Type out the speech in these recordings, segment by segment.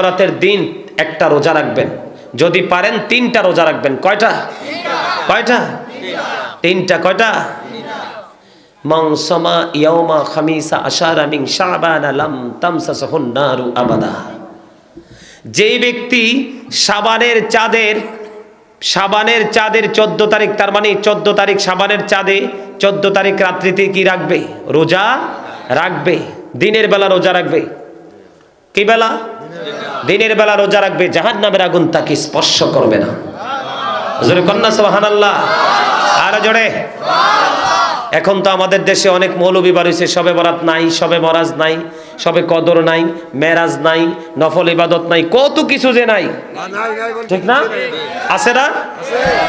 বরাতের দিন একটা রোজা রাখবেন। যদি পারেন তিনটা রোজা রাখবেন। কয়টা? কয়টা? তিনটা। কয়টা? মাংসমা ইয়ামা খামিসা আশারা মিং শাবান লাম তামসাসহুন নারু আবাদা। যেই ব্যক্তি সাবানের চাঁদের সাবানের চাঁদের চোদ্দ তারিখ, তার মানে চোদ্দ তারিখ সাবানের চাঁদে, চোদ্দ তারিখ রাত্রিতে কি রাখবে? রোজা রাখবে। দিনের বেলা রোজা রাখবে। কি বেলা? দিনের বেলা রোজা রাখবে জাহান নামের আগুন তাকে স্পর্শ করবে না। আর এখন তো আমাদের দেশে অনেক মৌলবী বাড়িছে সবে বরাত নাই, সবে মরাজ নাই, সবে কদর নাই, মেরাজ নাই, নফল ইবাদত নাই, কত কিছু যে নাই। ঠিক না? আছে না?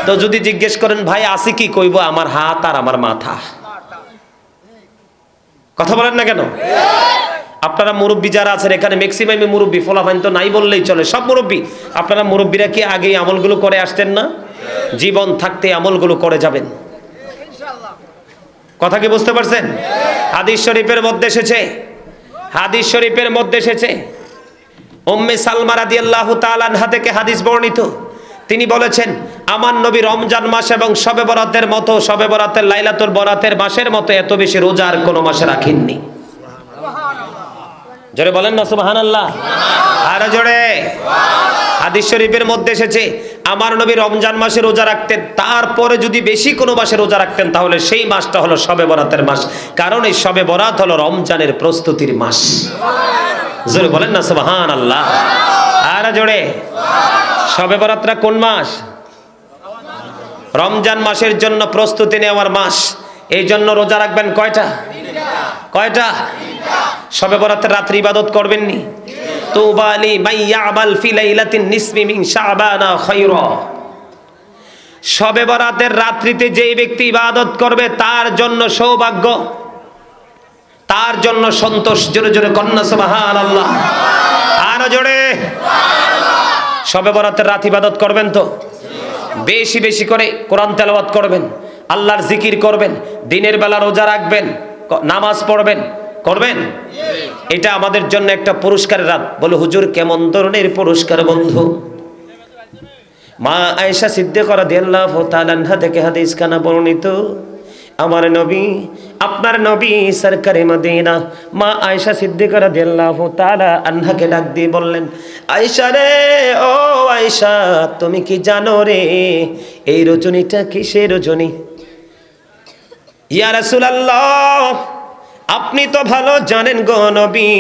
তো যদি জিজ্ঞেস করেন, ভাই, আছে কি? কইব, আমার হাত আর আমার মাথা। কথা বলেন না কেন? আপনারা মুরব্বী যারা আছেন, এখানে ম্যাক্সিমামই মুরব্বী ফলাফাইন তো নাই বললেই চলে, সব মুরব্বী। আপনারা মুরব্বীরা কি আগে আমলগুলো করে আসতেন না? জীবন থাকতে আমলগুলো করে যাবেন। কথা কি বুঝতে পারছেন? হাদিস শরীফের মধ্যে এসেছে। হাদিস শরীফের মধ্যে এসেছে। উম্মে সালমা রাদিয়াল্লাহু তাআলা আনহা থেকে হাদিস বর্ণিত। তিনি বলেছেন, আমার নবী রমজান মাস এবং শবে বরাতের মতো শবে বরাতের লাইলাতুল বরাতের মাসের মতো এত বেশি রোজা আর কোনো মাসে রাখেননি। জোরে বলেন না, সুবহানাল্লাহ। আর জোরে। হাদিস শরীফের মধ্যে এসেছে, আমার নবী রমজান মাসে রোজা রাখতেন, তারপরে যদি বেশি কোনো মাসে রোজা রাখতেন, তাহলে সেই মাসটা হলো শবে বরাতের মাস। কারণ এই শবে বরাত হলো রমজানের প্রস্তুতির মাস। জোরে বলেন না সুবহান আল্লাহ আর জোরে। শবে বরাতটা কোন মাস? রমজান মাসের জন্য প্রস্তুতি নেওয়ার মাস। এই জন্য রোজা রাখবেন কয়টা? কয়টা? শবে বরাতের রাত্রি ইবাদত করবেন নি তুবালি মাইয়াবাল ফি লাইলাতিন নিসমি শাবানা খায়রা। শবে রাত্রিতে ব্যক্তি ইবাদত করবে, তার জন্য সৌভাগ্য, তার জন্য সন্তোষ। জোরে জোরে কন্যা আরও জোরে। শবে বরাতের রাত ইবাদত করবেন তো? বেশি বেশি করে কোরআন তেলাওয়াত করবেন, আল্লাহর জিকির করবেন, দিনের বেলা রোজা রাখবেন নামাজ পড়বেন? করবেন? এটা আমাদের জন্য একটা পুরস্কারের রাত। বলে, হুজুর, কেমন ধরনের পুরস্কার বন্ধু? মা আয়েশা সিদ্ধে করা দিয়াল্লাহ তালান্হা থেকে হাদিস খানা বর্ণিত, আমার নবী, আপনার নবী সরকারে মদিনা। মা আয়েশা সিদ্দিকা রাদিয়াল্লাহু তাআলা আনহাকে ডাক দিয়ে বললেন, আয়েশা রে, ও আয়েশা, তুমি কি জানো রে, এই রজনীটা কিসের রজনী ইয়া রাসূলুল্লাহ, আপনি তো ভালো জানেন গো নবী।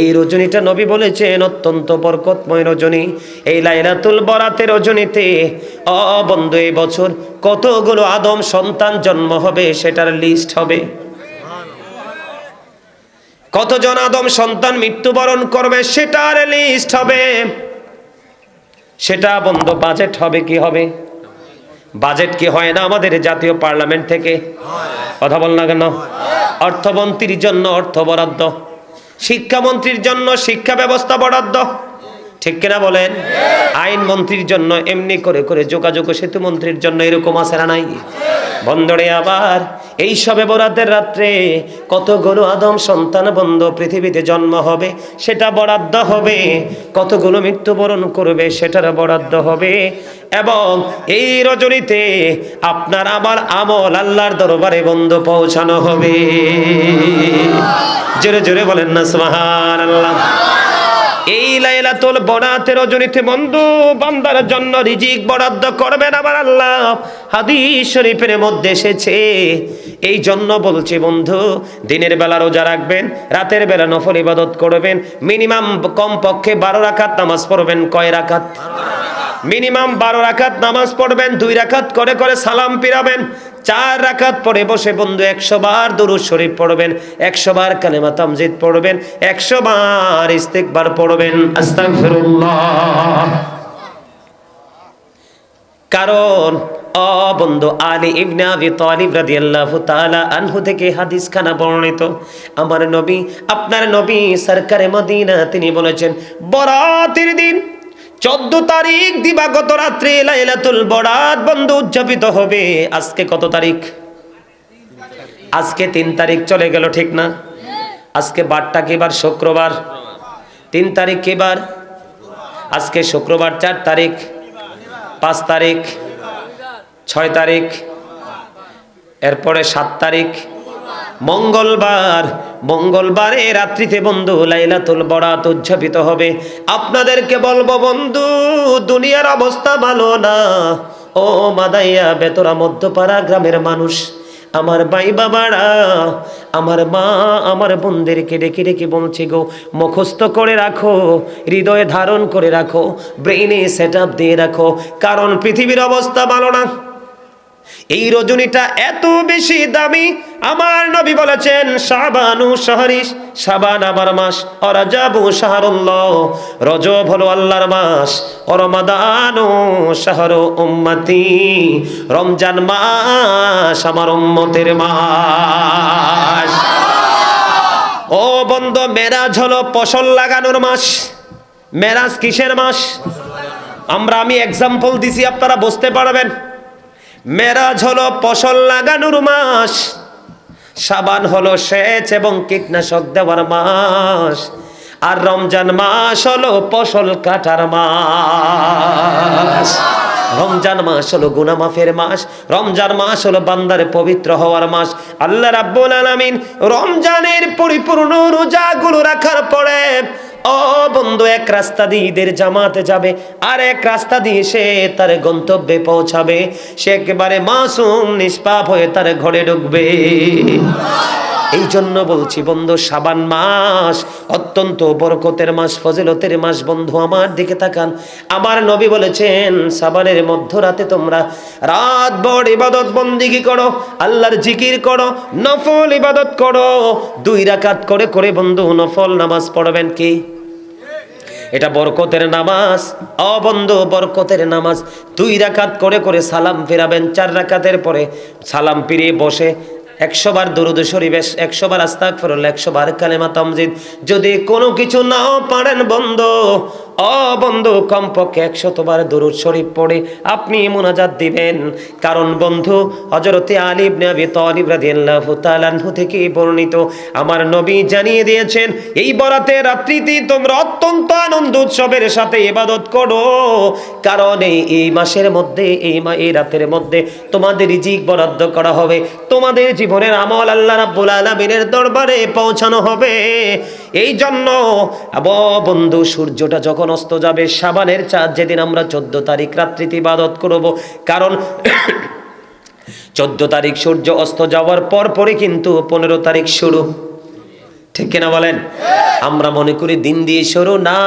এই রজনীটা নবী বলেছেন, অত্যন্ত বরকতময় রজনী। এই লাইলাতুল বরাতের রজনীতে অ বন্ধু, এই বছর কতগুলো আদম সন্তান জন্ম হবে সেটার লিস্ট হবে। কতজন আদম সন্তান মৃত্যুবরণ করবে সেটার লিস্ট হবে। সেটা বন্ধ, বাজেট হবে কি হবে? বাজেট কি হয় না আমাদের জাতীয় পার্লামেন্ট থেকে? কথা বল না কেন? অর্থমন্ত্রীর জন্য অর্থ বরাদ্দ, শিক্ষামন্ত্রীর জন্য শিক্ষা ব্যবস্থা বরাদ্দ। ঠিক কিনা বলেন? আইন মন্ত্রীর জন্য এমনি করে করে যোগাযোগ সেতু মন্ত্রীর জন্য এরকম আছে না নাই? বন্দরে আবার এই সবে বরাতের রাত্রে কতগুলো আদম সন্তান বন্ধ পৃথিবীতে জন্ম হবে, সেটা বরাদ্দ হবে। কতগুলো মৃত্যুবরণ করবে, সেটার বরাদ্দ হবে। এবং এই রজনীতে আপনার আমার আমল আল্লাহর দরবারে বন্ধ পৌঁছানো হবে। জোরে জোরে বলেন না সুবহান আল্লাহ এই লাইলাতুল বরাতের রজনীতে বন্ধু বান্দার জন্য রিজিক বরাদ্দ করবেন আবার আল্লাহ। হাদিস শরীফের মধ্যে এসেছে। এই জন্য বলছি বন্ধু, দিনের বেলা রোজা রাখবেন, রাতের বেলা নফল ইবাদত করবেন, মিনিমাম কমপক্ষে বারো রাখাত নামাজ পড়বেন, কয় রাকাত? মিনিমাম বারো রাকাত নামাজ পড়বেন, দুই রাকাত করে করে সালাম পিরাবেন চার রাকাত পরে বসে বন্ধু একশো বার দুরুদ শরীফ পড়বেন, একশো বার কালেমা তামজিদ পড়বেন, একশো বার ইস্তেকবার পড়বেন। আস্তাগফিরুল্লাহ কারণ, অ বন্ধু আলী ইবনে আবি তালিব রাদিয়াল্লাহু তাআলা আনহু থেকে হাদিস খানা বর্ণিত। আমার নবী, আপনার নবী সরকারে মদিনা, তিনি বলেছেন, বরাতের দিন চোদ্দ তারিখ দিবাগত রাত্রে লাইলাতুল বরাত বন্ধু উদযাপিত হবে। আজকে কত তারিখ? আজকে তিন তারিখ চলে গেল, ঠিক না? আজকে বারটা কি বার? শুক্রবার। তিন তারিখ কিবার আজকে শুক্রবার চার তারিখ। পাঁচ তারিখ। ছয় তারিখ। এরপরে সাত তারিখ। মঙ্গলবার। মঙ্গলবারে রাত্রিতে বন্ধু লাইলাতুল বরাত উদযাপিত হবে। আপনাদেরকে বলব, বন্ধু, দুনিয়ার অবস্থা ভালো না। ও মাদাইয়া, বেতরা মধ্যপাড়া গ্রামের মানুষ, আমার ভাই বাবারা, আমার মা, আমার বোনদেরকে ডেকে ডেকে বলছে গো, মুখস্থ করে রাখো, হৃদয়ে ধারণ করে রাখো ব্রেইনে সেট দিয়ে রাখো, কারণ পৃথিবীর অবস্থা ভালো না। এই রজনীটা এত বেশি দামি। আমার নবী বলেছেন সাবানু শহরিস সাবান আমার মাস, অরাজাবু শাহরুল্লাহ, রজব হলো আল্লাহর মাস, অরমাদানু শাহর উম্মতি, রমজান মাস আমার উম্মতের মাস। ও বন্ধ, মেরাজ হলো ফসল লাগানোর মাস। মেরাজ কিসের মাস? আমরা আমি এক্সাম্পল দিছি, আপনারা বুঝতে পারবেন। মেরাজ হলো ফসল লাগানোর মাস। সাবান হলো সেচ এবং কীটনাশক দেওয়ার মাস। আর রমজান মাস হলো ফসল কাটার মাস। রমজান মাস হলো গুনামাফের মাস। রমজান মাস হলো বান্দারে পবিত্র হওয়ার মাস। আল্লাহ রাব্বুল আলামিন রমজানের পরিপূর্ণ রোজাগুলো রাখার পরে ও বন্ধু, এক রাস্তা দিয়ে ঈদের জামাতে যাবে আর এক রাস্তা দিয়ে সে তার গন্তব্যে পৌঁছাবে। সে একেবারে মাসুম, নিষ্পাপ হয়ে তার ঘরে ঢুকবে। এই জন্য বলছি, বন্ধু, সাবান মাস, অত্যন্ত বরকতের মাস, ফজিলতের মাস, বন্ধু, আমার দিকে তাকান। আমার নবী বলেছেন, সাবানের মধ্যরাতে তোমরা রাত ভর ইবাদত বন্দিগি করো, আল্লাহর জিকির করো, নফল ইবাদত করো। দুই রাকাত করে করে বন্ধু, নফল নামাজ পড়বেন কি? এটা বরকতের নামাজ। অবন্ধ বরকতের নামাজ। দুই রাকাত করে করে সালাম ফেরাবেন, চার রাকাতের পরে সালাম ফিরিয়ে বসে একশো বার দরুদ শরীফ, একশো বার আস্তাক ফেরল একশো বার কালেমা তমজিদ। যদি কোনো কিছু নাও পারেন বন্ধ অ বন্ধু কমপক্ষে একশতবার দরুদ শরীফ পড়ে আপনি মোনাজাত দিবেন। কারণ বন্ধু হজরতে আলিব নবী তালিব থেকে বর্ণিত, আমার নবী জানিয়ে দিয়েছেন, এই বরাতে রাত্রিতে তোমরা অত্যন্ত আনন্দ উৎসবের সাথে ইবাদত করো। কারণ এই মাসের মধ্যে, এই মা, এই রাতের মধ্যে তোমাদের রিজিক বরাদ্দ করা হবে। তোমাদের জীবনের আমল আল্লাহ রাব্বুল আলামিনের দরবারে পৌঁছানো হবে। এই জন্য বন্ধু, সূর্যটা যখন অস্ত যাবে, সাবানের চাঁদ যেদিন আমরা চোদ্দ তারিখ রাত্রিতে ইবাদত করব। কারণ চোদ্দ তারিখ সূর্য অস্ত যাওয়ার পরপরই কিন্তু পনেরো তারিখ শুরু। ঠিক কিনা বলেন? আমরা মনে করি দিন দিয়ে শুরু না,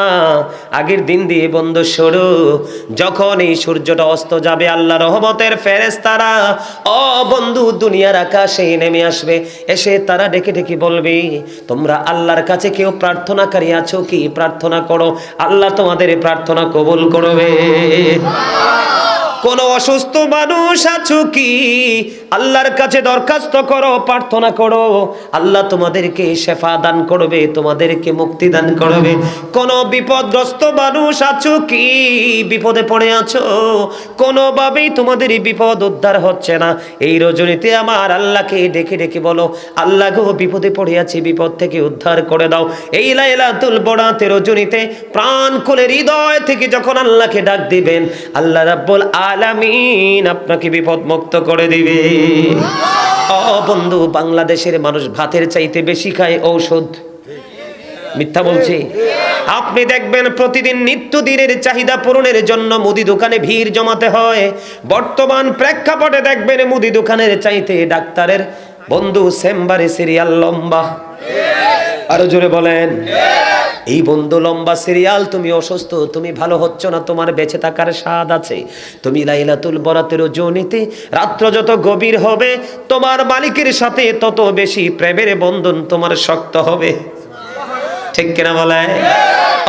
আগের দিন দিয়ে বন্ধ শুরু যখন এই সূর্যটা অস্ত যাবে আল্লাহ রহমতের ফেরেস তারা ও বন্ধু, দুনিয়ার আকাশে নেমে আসবে। এসে তারা ডেকে ডেকে বলবে, তোমরা আল্লাহর কাছে কেউ প্রার্থনাকারী আছো কি? প্রার্থনা করো। আল্লাহ তোমাদের প্রার্থনা কবুল করবে। কোন অসুস্থ মানুষ আছো কি? আল্লাহর কাছে দরখাস্ত করো, প্রার্থনা করো। আল্লাহ তোমাদেরকে শেফা দান করবে, তোমাদেরকে মুক্তি দান করবে। কোন বিপদগ্রস্ত মানুষ আছো কি? বিপদে পড়ে আছো? কোনোভাবেই তোমাদের বিপদ উদ্ধার হচ্ছে না। এই রজনীতে আমার আল্লাহকে ডেকে ডেকে বলো, আল্লাহ গো, বিপদে পড়ে আছি, বিপদ থেকে উদ্ধার করে দাও। এই লাইলাতুল বরাতে রজনীতে প্রাণ খুলে হৃদয় থেকে যখন আল্লাহকে ডাক দিবেন, আল্লাহ রাব্বুল আলামিন আপনাকে বিপদ মুক্ত করে দিবে। ও বন্ধু বাংলাদেশের মানুষ ভাতের চাইতে বেশি খায় ঔষধ। মিথ্যা বলছি। আপনি দেখবেন প্রতিদিন নিত্য দিনের চাহিদা পূরণের জন্য মুদি দোকানে ভিড় জমাতে হয়। বর্তমান প্রেক্ষাপটে দেখবেন মুদি দোকানের চাইতে ডাক্তারের বন্ধু চেম্বারে সিরিয়াল লম্বা। আরও জোরে বলেন। এই বন্ধু লম্বা সিরিয়াল, তুমি অসুস্থ, তুমি ভালো হচ্ছ না, তোমার বেঁচে থাকার স্বাদ আছে। তুমি লাইলাতুল বরাতের জনিতে, রাত্র যত গভীর হবে, তোমার মালিকের সাথে তত বেশি প্রেমের বন্ধন তোমার শক্ত হবে। ঠিক কিনা বলে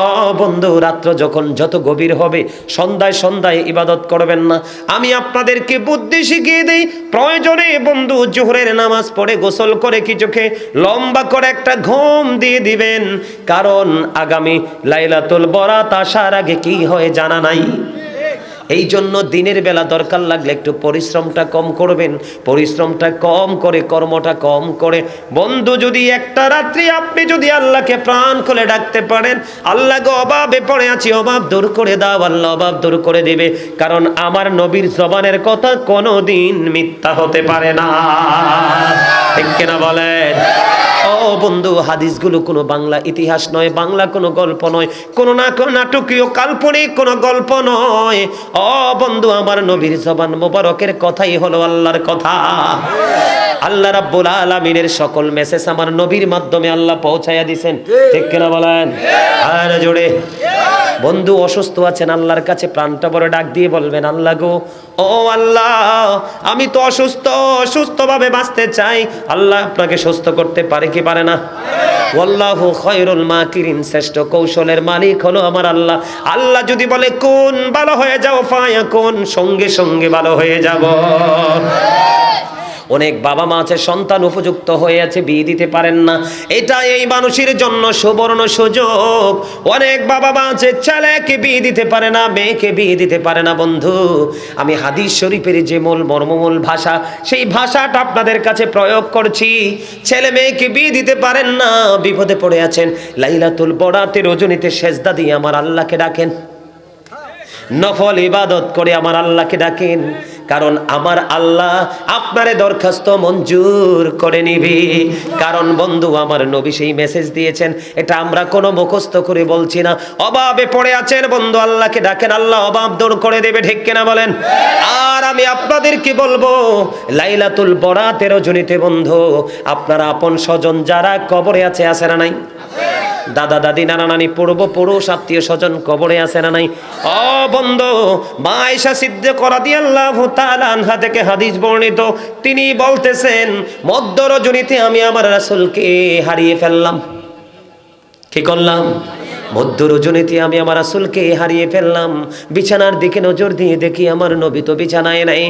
ও বন্ধু, রাত্র যখন যত গভীর হবে, সন্ধ্যায় সন্ধ্যায় ইবাদত করবেন না। আমি আপনাদেরকে বুদ্ধি শিখিয়ে দেই, প্রয়োজনে বন্ধু জোহরের নামাজ পড়ে গোসল করে কিছুকে লম্বা করে একটা ঘুম দিয়ে দিবেন। কারণ আগামী লাইলাতুল বরাত আসার আগে কি হয় জানা নাই? এই জন্য দিনের বেলা দরকার লাগলে একটু পরিশ্রমটা কম করবেন। পরিশ্রমটা কম করে, কর্মটা কম করে। বন্ধু, যদি একটা রাত্রি আপনি যদি আল্লাহকে প্রাণ খুলে ডাকতে পারেন, আল্লাহ গো অভাবে পড়ে আছি অভাব দূর করে দাও, আল্লাহ অভাব দূর করে দেবে। কারণ আমার নবীর জবানের কথা কোনো দিন মিথ্যা হতে পারে না। ঠিক কিনা বলেন? ও বন্ধু, হাদিসগুলো কোনো বাংলা ইতিহাস নয়, বাংলা কোনো গল্প নয়, কোনো না কোনো নাটকীয় কাল্পনিক কোনো গল্প নয়। ও বন্ধু, আমার নবীর জবান মোবারকের কথাই হলো আল্লাহর কথা। আল্লাহ রাব্বুল আলামিনের সকল মেসেজ আমার নবীর মাধ্যমে আল্লাহ পৌঁছাইয়া দিছেন। ঠিক কিনা বলেন? আর জোরে। বন্ধু অসুস্থ আছেন, আল্লাহর কাছে প্রাণটা বড় ডাক দিয়ে বলবেন, আল্লাহ গো, ও আল্লাহ, আমি তো অসুস্থ, অসুস্থভাবে বাঁচতে চাই। আল্লাহ আপনাকে সুস্থ করতে পারে কি পারে না? ওয়াল্লাহু খয়রুল মাকিরিন, শ্রেষ্ঠ কৌশলের মালিক হলো আমার আল্লাহ। আল্লাহ যদি বলে, কোন ভালো হয়ে যাও, ফায়া কোন? সঙ্গে সঙ্গে ভালো হয়ে যাব। অনেক বাবা মা আছে, সন্তান উপযুক্ত হয়ে আছে, বিয়ে দিতে পারেন না। এটা এই মানুষের জন্য সুবর্ণ সুযোগ। অনেক বাবা মা আছে, ছেলেকে বিয়ে দিতে পারে না, মেয়েকে বিয়ে দিতে পারে না, বন্ধু। আমি হাদিস শরীফের যে মূল মর্মমূল ভাষা, সেই ভাষাটা আপনাদের কাছে প্রয়োগ করছি। ছেলে মেয়েকে বিয়ে দিতে পারেন না, বিপদে পড়ে আছেন। লাইলাতুল বড়াতে রজনীতে সেজদা দিয়ে আমার আল্লাহকে ডাকেন। নফল ইবাদত করে আমার আল্লাহকে ডাকেন। কারণ আমার আল্লাহ আপনারে দরখাস্ত মঞ্জুর করে নিবি। কারণ বন্ধু, আমার নবী সেই মেসেজ দিয়েছেন। এটা আমরা কোনো মুখস্থ করে বলছি না। অভাবে পড়ে আছেন বন্ধু, আল্লাহকে ডাকেন, আল্লাহ অভাব দূর করে দেবে, ঠিক কিনা বলেন? আর আমি আপনাদেরকে বলব, লাইলাতুল বরাতের জনিতে বন্ধু, আপনারা আপন স্বজন যারা কবরে আছে আছে না নাই? দাদা দাদি, নানা নানি, পূর্ব পুরুষ, আত্মীয় স্বজন কবরে আছে না নাই? ও বন্ধ, মায়েশা সিদ্ধ করা দিয়ে আল্লাহ আনহা থেকে হাদিস বর্ণিত। তিনি বলতেছেন মধ্য রজনীতে আমি আমার রাসূলকে হারিয়ে ফেললাম। কি করলাম? মধ্য রজনীতে আমি আমার আসলকে হারিয়ে ফেললাম। বিছানার দিকে নজর দিয়ে দেখি আমার নবী তো বিছানায় নাই।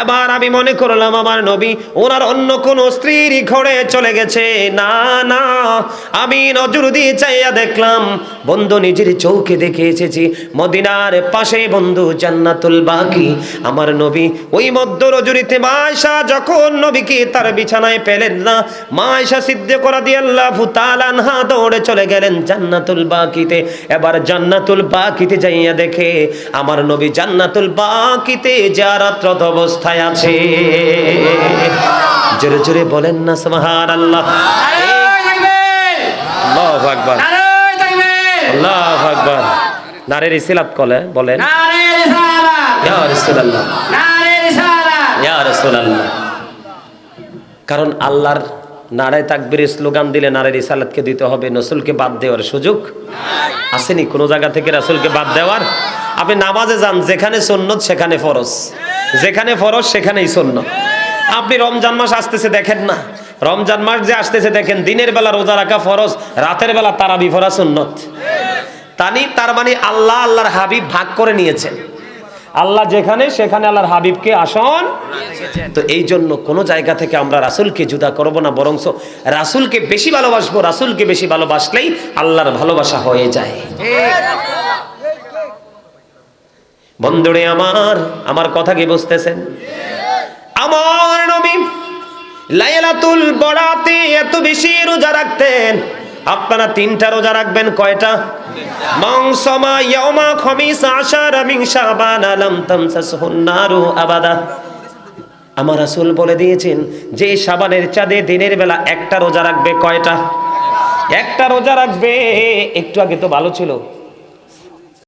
এবার আমি মনে করলাম আমার নবী ওনার অন্য কোন স্ত্রীর ঘরে চলে গেছে। না না, আমি নজর দিয়ে চাইয়া দেখলাম বন্ধু নিজের চৌকে দেখে এসেছি। মদিনার পাশে বন্ধু জান্নাতুল বাকি। আমার নবী ওই মধ্য রজনীতে মায়শা যখন নবীকে তার বিছানায় পেলেন না, মায়শা সিদ্ধ করা দিয়ে আল্লাহ তালানহা দৌড়ে চলে গেলেন জান্নাতুল বাকিতে। এবার জান্নাতুল বাকিতে যাইয়া দেখে আমার নবী জান্নাতুল বাকিতে জারাত্রত অবস্থায় আছে। জোরে জোরে বলেন না সুবহান আল্লাহ আল্লাহু আকবার। আল্লাহু আকবার। নারের ইসলাত কলে বলেন। ইয়া রাসূলুল্লাহ। ইয়া রাসূলুল্লাহ। কারণ আল্লাহর নারায় তাকবীরের স্লোগান দিলে নারের ইসালাতকে দিতে হবে নসুলকে বাদ দেওয়ার সুযোগ আসেনি কোনো জায়গা থেকে রাসূলকে বাদ দেওয়ার। আপনি নামাজে যান, যেখানে সুন্নত সেখানে ফরজ। যেখানে ফরজ সেখানেই সুন্নত। আপনি রমজান মাস আসতেছে দেখেন না। রমজান মাস যে আসতেছে দেখেন, দিনের বেলা রোজা রাখা ফরজ, রাতের বেলা তারাবি ফরা সুন্নত। তানি তার মানে আল্লাহ আল্লাহর হাবিব ভাগ করে নিয়েছেন। আল্লাহ যেখানে, সেখানে আল্লাহর হাবিবকে আসন তো এই জন্য কোনো জায়গা থেকে আমরা রাসুলকে জুদা করব না, বরংস রাসুলকে বেশি ভালোবাসবো। রাসুলকে বেশি ভালোবাসলেই আল্লাহর ভালোবাসা হয়ে যায়। বন্ধুরে আমার আমার কথা কি বুঝতেছেন? আমার নবী লাইলাতুল বড়াতে এত বেশি রোজা রাখতেন। আপনারা তিনটা রোজা রাখবেন, কয়টা? মংসমা ইয়ামা খমিস আশার মিন শাবান আলাম তামসাসহুন নারু আবাদা। আমার রাসূল বলে দিয়েছেন, যে শাবানের চাঁদে দিনের বেলা একটা রোজা রাখবে কয়টা? একটা রোজা রাখবে, একটু আগে তো ভালো ছিল।